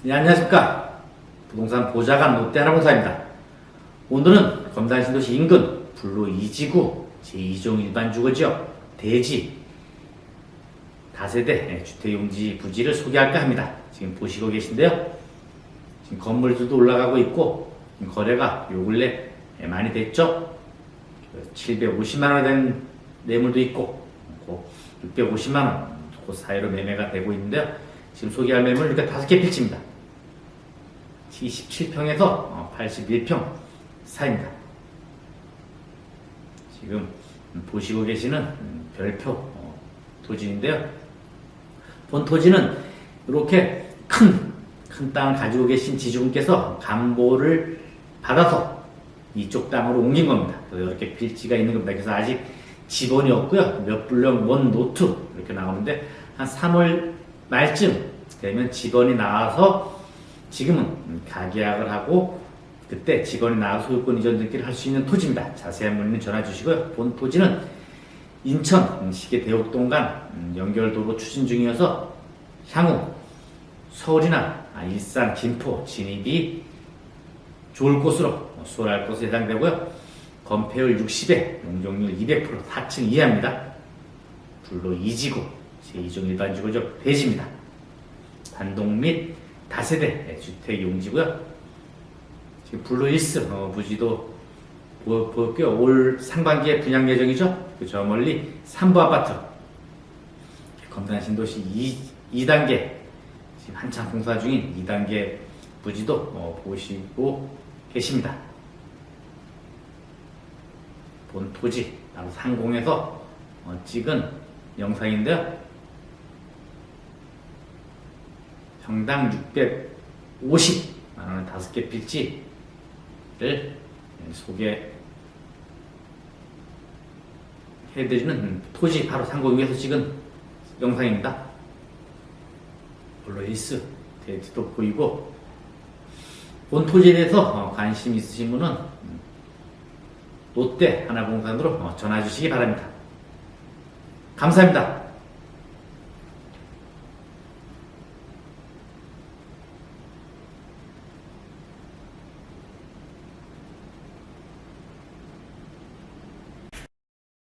네, 안녕하십니까. 부동산 보좌관 롯데하나공사입니다. 오늘은 검단 신도시 인근 불로 2지구 제2종 일반주거지역 대지 다세대 주택용지 부지를 소개할까 합니다. 지금 보시고 계신데요. 지금 건물들도 올라가고 있고 거래가 요 근래 많이 됐죠. 750만 원에 된 매물도 있고 650만 원, 그 사이로 매매가 되고 있는데요. 지금 소개할 매물 이렇게 다섯 개 필지입니다. 27평에서 81평 사이입니다. 지금 보시고 계시는 음, 별표 어, 토지인데요. 본 토지는 이렇게 큰, 큰 땅을 가지고 계신 지주분께서 감보를 받아서 이쪽 땅으로 옮긴 겁니다. 이렇게 필지가 있는 겁니다. 그래서 아직 지번이 없고요. 몇 불령 원 노트 이렇게 나오는데 한 3월 말쯤 되면 직원이 나와서 지금은 가계약을 하고 그때 직원이 나와서 소유권 이전 등기를 할 수 있는 토지입니다. 자세한 문의는 전화 주시고요. 본 토지는 인천 시계 대옥동간 음, 연결도로 추진 중이어서 향후 서울이나 아, 일산, 김포 진입이 좋을 곳으로 수월할 곳에 해당되고요. 건폐율 60에 용적률 200% 4층 이하입니다. 불로 2지구 제2종 일반주거적 대지입니다. 단독 및 다세대 주택 용지고요. 지금 블루 1스 어, 부지도 보- 볼게요. 올 상반기에 분양 예정이죠. 그저 멀리 3부 아파트 검단 신도시 2, 2단계 지금 한창 공사 중인 2단계 부지도 어, 보시고 계십니다. 본 토지 바로 상공에서 어, 찍은 영상인데요. 평당 650만 원의 다섯 개 필지를 소개 해드리는 토지 바로 상공 위에서 찍은 영상입니다. 블루힐스 데이트도 보이고 본 토지에 대해서 어, 관심 있으신 분은 음, 롯데 하나공산으로 어, 전화 주시기 바랍니다. 감사합니다.